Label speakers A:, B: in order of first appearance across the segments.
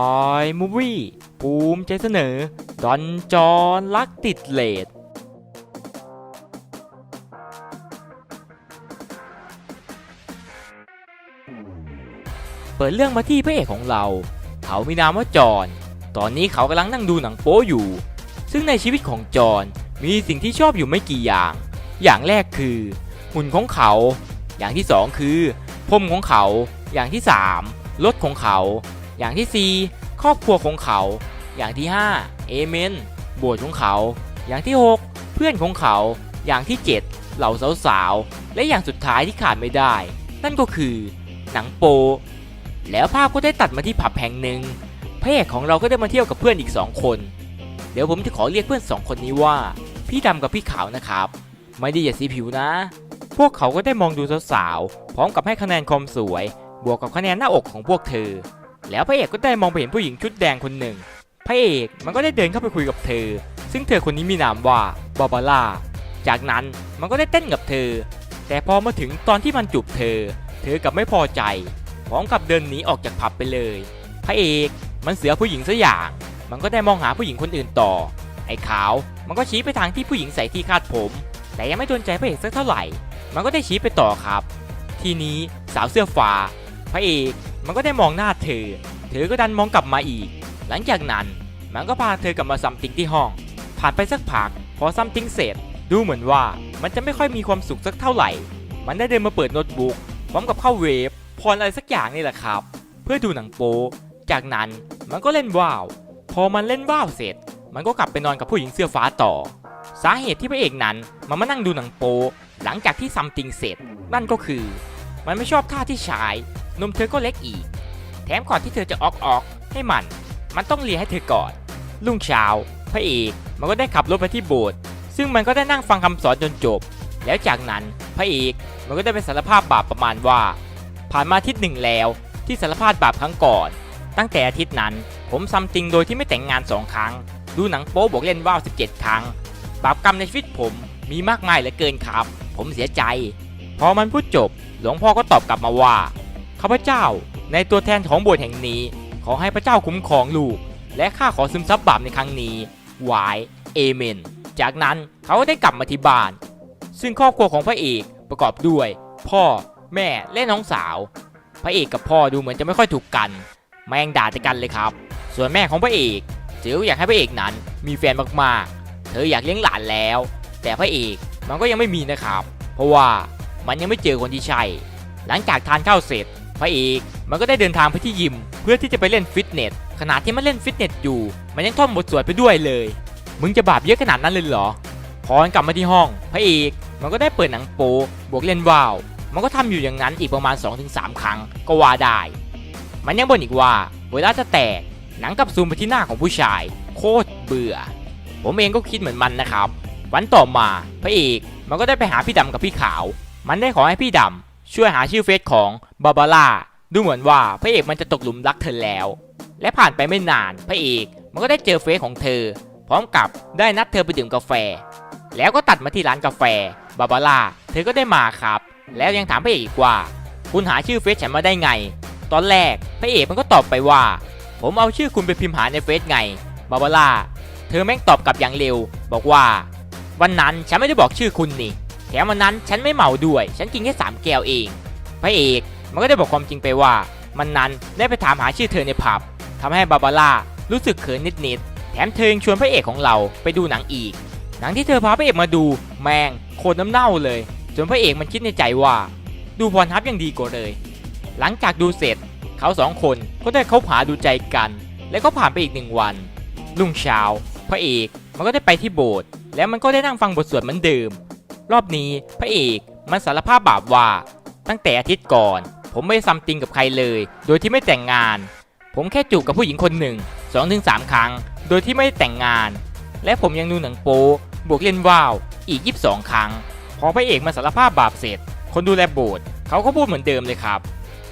A: อยมูวี่ ภูมิใจเสนอ ดอนจอนรักติดเลดเปิดเรื่องมาที่พระเอกของเรา เขามีนามว่าจอนตอนนี้เขากำลังนั่งดูหนังโป๊อยู่ ซึ่งในชีวิตของจอนมีสิ่งที่ชอบอยู่ไม่กี่อย่าง อย่างแรกคือ หุ่นของเขา อย่างที่สองคือผมของเขา อย่างที่สามรถของเขา อย่างที่สี่ครอบครัวของเขา อย่างที่ห้าเอเมนบสถ์ของเขา อย่างที่หกเพื่อนของเขา อย่างที่เจ็ดเหล่าสาวๆ และอย่างสุดท้ายที่ขาดไม่ได้ นั่นก็คือ หนังโป แล้วภาพก็ได้ตัดมาที่ผับแห่งหนึ่งพระเอกของเราก็ได้มาเที่ยวกับเพื่อนอีกสองคน เดี๋ยวผมจะขอเรียกเพื่อนสองคนนี้ว่า พี่ดำกับพี่ขาวนะครับ ไม่ได้อย่าสีผิวนะ พวกเขาก็ได้มองดูสาวๆ พร้อมกับให้คะแนนความสวย บวกกับคะแนนหน้าอกของพวกเธอ แล้วพระเอกก็ได้มองไปเห็นผู้หญิงชุดแดงคนหนึ่ง พระเอกมันก็ได้เดินเข้าไปคุยกับเธอ ซึ่งเธอคนนี้มีนามว่าบาบาร่า จากนั้นมันก็ได้เต้นกับเธอ แต่พอมาถึงตอนที่มันจูบเธอ เธอกลับไม่พอใจ พร้อมกับเดินหนีออกจากผับไปเลย พระเอกมันเสือผู้หญิงซะอย่าง มันก็ได้มองหาผู้หญิงคนอื่นต่อ ไอ้ขาว มันก็ชี้ไปทางที่ผู้หญิงใส่ที่คาดผม แต่ยังไม่โดนใจพระเอกสักเท่าไหร่ มันก็ได้ชี้ไปต่อครับ ทีนี้สาวเสื้อฟ้า พระเอก มันก็ได้มองหน้าเธอ เธอก็ดันมองกลับมาอีก หลังจากนั้นมันก็พาเธอกลับมาซัมติงที่ห้อง ผ่านไปสักพัก พอซัมติงเสร็จ ดูเหมือนว่ามันจะไม่ค่อยมีความสุขสักเท่าไหร่ มันได้เดินมาเปิดโน้ตบุ๊กพร้อมกับเข้าเวฟพรอะไรสักอย่างนี่แหละครับ เพื่อดูหนังโป๊จากนั้นมันก็เล่นว่าว พอมันเล่นว่าวเสร็จ มันก็กลับไปนอนกับผู้หญิงเสื้อฟ้าต่อ สาเหตุที่พระเอกนั้นมันมานั่งดูหนังโป๊หลังจากที่ซัมติงเสร็จ นั่นก็คือ มันไม่ชอบท่าที่ชาย นมเธอก็เล็กอีก แถมก่อนที่เธอจะออกออกให้มัน มันต้องเลียให้เธอก่อนรุ่งเช้าพระเอกมันก็ได้ขับรถไปที่โบสถ์ซึ่งมันก็ได้นั่งฟังคำสอนจนจบ แล้วจากนั้นพระเอกมันก็ได้ไปสารภาพบาปประมาณว่า ผ่านมาอาทิตย์หนึ่งแล้วที่สารภาพบาปครั้งก่อน ตั้งแต่อาทิตย์นั้นผมซัมติงโดยที่ไม่แต่งงานสองครั้ง ดูหนังโป๊บวกเล่นว่าว17 ครั้ง บาปกรรมในชีวิตผมมีมากมายเหลือเกินครับ ผมเสียใจ พอมันพูดจบ หลวงพ่อก็ตอบกลับมาว่า ข้าพเจ้าในตัวแทนของโบสถ์แห่งนี้ ขอให้พระเจ้าคุ้มครองลูก และข้าขอซึมซับบาปในครั้งนี้หวายเอเมน จากนั้นเขาก็ได้กลับมาที่บ้าน ซึ่งครอบครัวของพระเอกประกอบด้วย พ่อแม่และน้องสาว พระเอกกับพ่อดูเหมือนจะไม่ค่อยถูกกัน แม่งด่าแต่กันเลยครับ ส่วนแม่ของพระเอกเจืออยากให้พระเอกนั้นมีแฟนมากๆ เธออยากเลี้ยงหลานแล้ว แต่พระเอกมันก็ยังไม่มีนะครับ เพราะว่ามันยังไม่เจอคนที่ใช่ หลังจากทานข้าวเสร็จ พระเอกมันก็ได้เดินทางไปที่ยิม เพื่อที่จะไปเล่นฟิตเนสขณะที่มันเล่นฟิตเนสอยู่ มันยังท่องบทสวดไปด้วยเลย มึงจะบาปเยอะขนาดนั้นเลยเหรอ พอนกลับมาที่ห้อง พระเอกมันก็ได้เปิดหนังโป๊บวกเล่นว่าว มันก็ทำอยู่อย่างนั้นอีกประมาณ 2-3 ครั้งก็ว่าได้ มันยังบ่นอีกว่า เวลาจะแตกหนังกับซูมไปที่หน้าของผู้ชาย โคตรเบื่อ ผมเองก็คิดเหมือนมันนะครับ วันต่อมาพระเอกมันก็ได้ไปหาพี่ดำกับพี่ขาว มันได้ขอให้พี่ดำ ช่วยหาชื่อเฟซของบาบาร่าดูเหมือนว่าพระเอกมันจะตกหลุมรักเธอแล้ว และผ่านไปไม่นานพระเอกมันก็ได้เจอเฟซของเธอ พร้อมกับได้นัดเธอไปดื่มกาแฟ แล้วก็ตัดมาที่ร้านกาแฟบาบาร่าเธอก็ได้มาครับ แล้วยังถามพระเอกอีกว่า คุณหาชื่อเฟซฉันมาได้ไง ตอนแรกพระเอกมันก็ตอบไปว่า ผมเอาชื่อคุณไปพิมพ์หาในเฟซไงบาบาร่าเธอแม่งตอบกลับอย่างเร็ว บอกว่า วันนั้นฉันไม่ได้บอกชื่อคุณนี่ แถมวันนั้นฉันไม่เมาด้วย ฉันกินแค่สามแก้วเอง พระเอกมันก็ได้บอกความจริงไปว่า มันนั้นได้ไปถามหาชื่อเธอในผับทำให้บาบาร่ารู้สึกเขินนิดๆ แถมเธอยังชวนพระเอกของเราไปดูหนังอีก หนังที่เธอพาพระเอกมาดูแมงโคตรน้ำเน่าเลย จนพระเอกมันคิดในใจว่า ดูพรทับยังดีกว่าเลย หลังจากดูเสร็จเขาสองคนก็ได้คบหาดูใจกัน แล้วก็ผ่านไปอีกหนึ่งวัน รุ่งเช้า พระเอกมันก็ได้ไปที่โบสถ์แล้วมันก็ได้นั่งฟังบทสวดเหมือนเดิม รอบนี้พระเอกมันสารภาพบาปว่า ตั้งแต่อาทิตย์ก่อน ผมไม่ได้ซัมติงกับใครเลย โดยที่ไม่แต่งงาน ผมแค่จูบกับผู้หญิงคนหนึ่ง2-3 ครั้ง โดยที่ไม่แต่งงาน และผมยังดูหนังโป๊บวกเล่นว่าวอีก 22 ครั้ง พอพระเอกมันสารภาพบาปเสร็จ คนดูแลโบสถ์เขาก็พูดเหมือนเดิมเลยครับ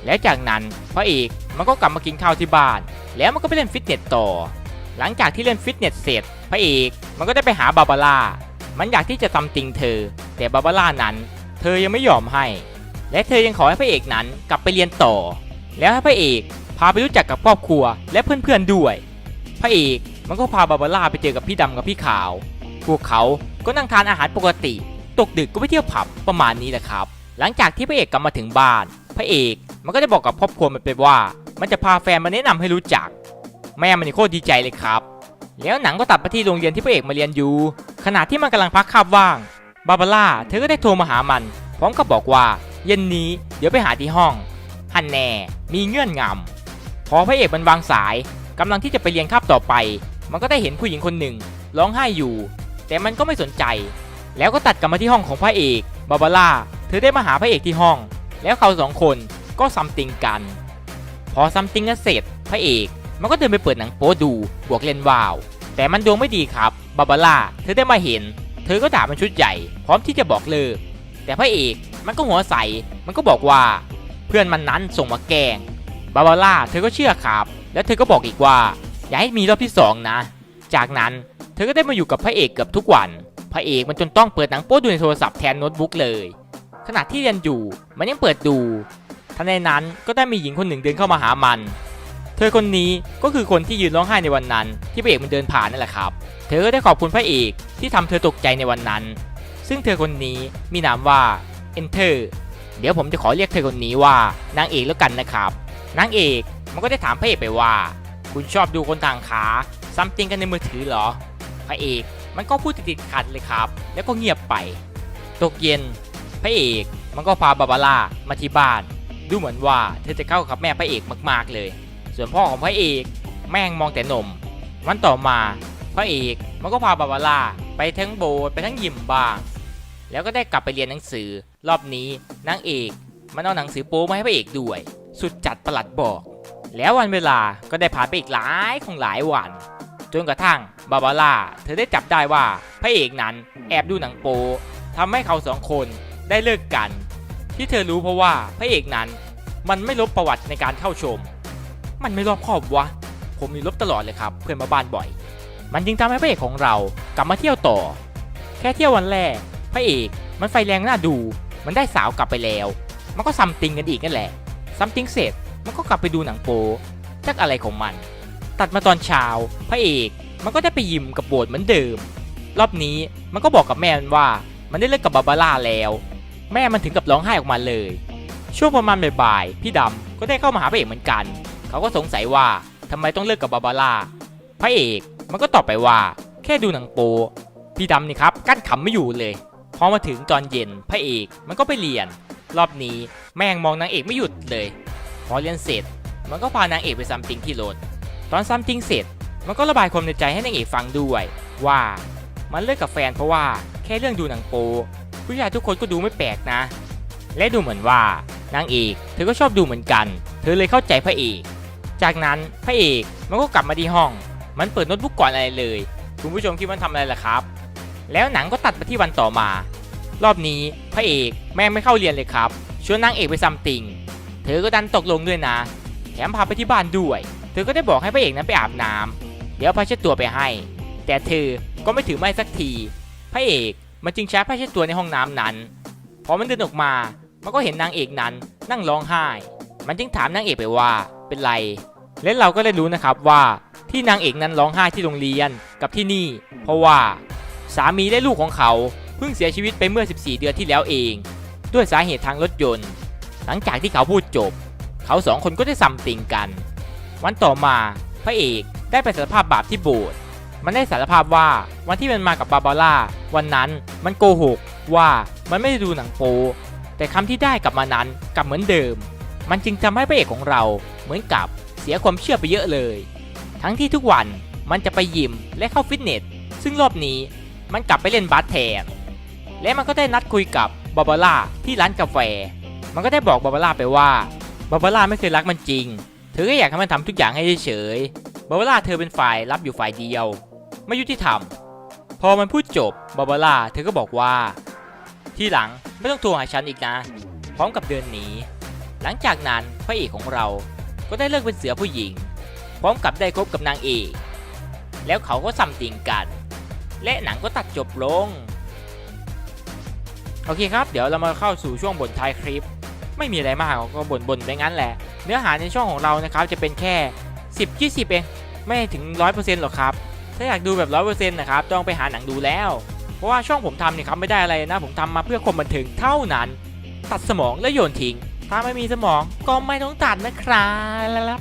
A: แล้วจากนั้นพระเอกมันก็กลับมากินข้าวที่บ้าน แล้วมันก็ไปเล่นฟิตเนสต่อ หลังจากที่เล่นฟิตเนสเสร็จ พระเอกมันก็ได้ไปหาบาบาร่า มันอยากที่จะทำติงเธอ แต่บาบาร่านั้น เธอยังไม่ยอมให้ และเธอยังขอให้พระเอกนั้นกลับไปเรียนต่อ แล้วให้พระเอกพาไปรู้จักกับครอบครัวและเพื่อนๆด้วย พระเอกมันก็พาบาบาร่าไปเจอกับพี่ดำกับพี่ขาว พวกเขาก็นั่งทานอาหารปกติ ตกดึกก็ไปเที่ยวผับประมาณนี้แหละครับ หลังจากที่พระเอกกลับมาถึงบ้าน พระเอกมันก็ได้บอกกับครอบครัวมันไปว่า มันจะพาแฟนมาแนะนำให้รู้จัก แม่มันโคตรดีใจเลยครับ แล้วหนังก็ตัดไปที่โรงเรียนที่พระเอกมาเรียนอยู่ ขณะที่มันกำลังพักคาบว่าง บาบาร่าเธอก็ได้โทรมาหามัน พร้อมกับบอกว่า เย็นนี้เดี๋ยวไปหาที่ห้อง ฮันแน่ มีเงื่อนงำพอพระเอกมันวางสายกำลังที่จะไปเรียนคาบต่อไป มันก็ได้เห็นผู้หญิงคนหนึ่ง ร้องไห้อยู่ แต่มันก็ไม่สนใจ แล้วก็ตัดกลับมาที่ห้องของพระเอกบาบาร่าเธอได้มาหาพระเอกที่ห้อง แล้วเขาสองคนก็ซัมติงกัน พอซัมติงกันเสร็จพระเอกมันก็เดินไปเปิดหนังโป๊ดูบวกเล่นวาว แต่มันดวงไม่ดีครับบาบาร่าเธอได้มาเห็น เธอก็ด่ามันชุดใหญ่ พร้อมที่จะบอกเลิก แต่พระเอกมันก็หัวใส มันก็บอกว่า เพื่อนมันนั้นส่งมาแกงบาบาร่าเธอก็เชื่อครับ แล้วเธอก็บอกอีกว่า อย่าให้มีรอบที่สองนะ จากนั้นเธอก็ได้มาอยู่กับพระเอกเกือบทุกวัน พระเอกมันจนต้องเปิดหนังโป๊ดูในโทรศัพท์แทนโน้ตบุ๊กเลย ขณะที่เรียนอยู่มันยังเปิดดูทันใดนั้นก็ได้มีหญิงคนหนึ่งเดินเข้ามาหามัน เธอคนนี้ก็คือคนที่ยืนร้องไห้ในวันนั้น ที่พระเอกมันเดินผ่านนั่นแหละครับ เธอก็ได้ขอบคุณพระเอกที่ทำเธอตกใจในวันนั้น ซึ่งเธอคนนี้มีนามว่า Enter เดี๋ยวผมจะขอเรียกเธอคนนี้ว่านางเอกแล้วกันนะครับนางเอกมันก็ได้ถามพระเอกไปว่า คุณชอบดูคนต่างขาซัมติงกันในมือถือเหรอ พระเอกมันก็พูดติดๆขัดเลยครับ แล้วก็เงียบไป ตกเย็น พระเอกมันก็พาบาบาร่ามาที่บ้าน ดูเหมือนว่าเธอจะเข้ากับแม่พระเอกมากๆเลย ส่วนพ่อของพระเอกแม่งมองแต่นม วันต่อมาพระเอกมันก็พาบาบาร่าไปทั้งโบสถ์ไปทั้งยิมบ้างแล้วก็ได้กลับไปเรียนหนังสือ รอบนี้นางเอกมันเอาหนังสือโป๊มาให้พระเอกด้วย สุดจัดประหลัดบอก แล้ววันเวลาก็ได้ผ่านไปอีกหลายของหลายวัน จนกระทั่งบาบาร่าเธอได้จับได้ว่าพระเอกนั้นแอบดูหนังโป๊ทำให้เขาสองคนได้เลิกกัน ที่เธอรู้เพราะว่าพระเอกนั้นมันไม่ลบประวัติในการเข้าชม มันไม่รอบคอบวะ ผมมีลบตลอดเลยครับ เพื่อนมาบ้านบ่อย มันจึงทำให้พระเอกของเรากลับมาเที่ยวต่อ แค่เที่ยววันแรก พระเอกมันไฟแรงน่าดู มันได้สาวกลับไปแล้ว มันก็ซัมติงกันอีกนั่นแหละซัมติงเสร็จมันก็กลับไปดูหนังโป๊จักอะไรของมัน ตัดมาตอนเช้าพระเอกมันก็ได้ไปยิมกับโบสถ์เหมือนเดิม รอบนี้มันก็บอกกับแม่มันว่ามันได้เลิกกับบาบาร่าแล้ว แม่มันถึงกับร้องไห้ออกมาเลย ช่วงประมาณบ่ายๆพี่ดำก็ได้เข้ามาหาพระเอกเหมือนกัน เขาก็สงสัยว่าทำไมต้องเลิกกับบาบาร่าพระเอกมันก็ตอบไปว่า แค่ดูหนังโป พี่ดำนี่ครับกั้นขำไม่อยู่เลยพอมาถึงตอนเย็นพระเอกมันก็ไปเรียน รอบนี้แม่งมองนางเอกไม่หยุดเลย พอเรียนเสร็จ มันก็พานางเอกไปซัมติงที่รถตอนซัมติงเสร็จ มันก็ระบายความในใจให้นางเอกฟังด้วย ว่ามันเลิกกับแฟนเพราะว่าแค่เรื่องดูหนังโปผู้ชายทุกคนก็ดูไม่แปลกนะ และดูเหมือนว่านางเอก เธอก็ชอบดูเหมือนกัน เธอเลยเข้าใจพระเอก จากนั้นพระเอกมันก็กลับมาที่ห้อง มันเปิดโน้ตบุ๊กก่อนอะไรเลย คุณผู้ชมคิดว่ามันทำอะไรล่ะครับ แล้วหนังก็ตัดมาที่วันต่อมา รอบนี้พระเอกแม่งไม่เข้าเรียนเลยครับชวนนางเอกไปซัมติง เธอก็ดันตกลงด้วยนะ แถมพาไปที่บ้านด้วย เธอก็ได้บอกให้พระเอกนั้นไปอาบน้ำเดี๋ยวพาเช็ดตัวไปให้ แต่เธอก็ไม่ถือไม้สักที พระเอกมันจึงใช้ผ้าเช็ดตัวในห้องน้ำนั้น พอมันเดินออกมา มันก็เห็นนางเอกนั้นนั่งร้องไห้ มันจึงถามนางเอกไปว่าเป็นไร และเราก็ได้รู้นะครับว่าที่นางเอกนั้นร้องไห้ที่โรงเรียนกับที่นี่ เพราะว่าสามีและลูกของเขาเพิ่งเสียชีวิตไปเมื่อ 14 เดือนที่แล้วเอง ด้วยสาเหตุทางรถยนต์ หลังจากที่เขาพูดจบ เขาสองคนก็ได้ซัมติงกัน วันต่อมาพระเอกได้ไปสารภาพบาปที่โบสถ์มันได้สารภาพว่าวันที่มันมากับบาบาร่าวันนั้นมันโกหกว่ามันไม่ได้ดูหนังโป แต่คำที่ได้กลับมานั้นกลับเหมือนเดิม มันจึงทำให้พระเอกของเราเหมือนกับ สียความเชื่อไปเยอะเลย ทั้งที่ทุกวันมันจะไปยิมและเข้าฟิตเนส ซึ่งรอบนี้มันกลับไปเล่นบาสแทน และมันก็ได้นัดคุยกับบาบาร่าที่ร้านกาแฟ มันก็ได้บอกบาบาร่าไปว่าบาบาร่าไม่เคยรักมันจริง เธอก็อยากให้มันทำทุกอย่างให้เฉยบาบาร่าเธอเป็นฝ่ายรับอยู่ฝ่ายเดียว ไม่ยุติธรรม พอมันพูดจบบาบาร่าเธอก็บอกว่า ที่หลังไม่ต้องโทรหาฉันอีกนะ พร้อมกับเดินหนี หลังจากนั้นพระเอกของเรา ก็ได้เลิกเป็นเสือผู้หญิง พร้อมกับได้คบกับนางเอกแล้วเขาก็สัมติงกัน และหนังก็ตัดจบลง โอเคครับ เดี๋ยวเรามาเข้าสู่ช่วงบทท้ายคลิป ไม่มีอะไรมากก็บ่นบ่นไปงั้นแหละ เนื้อหาในช่องของเรานะครับจะเป็นแค่ 10 20เองไม่ถึง 100%หรอกครับ ถ้าอยากดูแบบ100%นะครับต้องไปหาหนังดูแล้ว เพราะว่าช่องผมทำเนี่ยครับไม่ได้อะไรนะ ผมทำมาเพื่อความบันเทิงเท่านั้น ตัดสมองและโยนทิ้ง ถ้าไม่มีสมองก็ไม่ต้องตัดนะครับ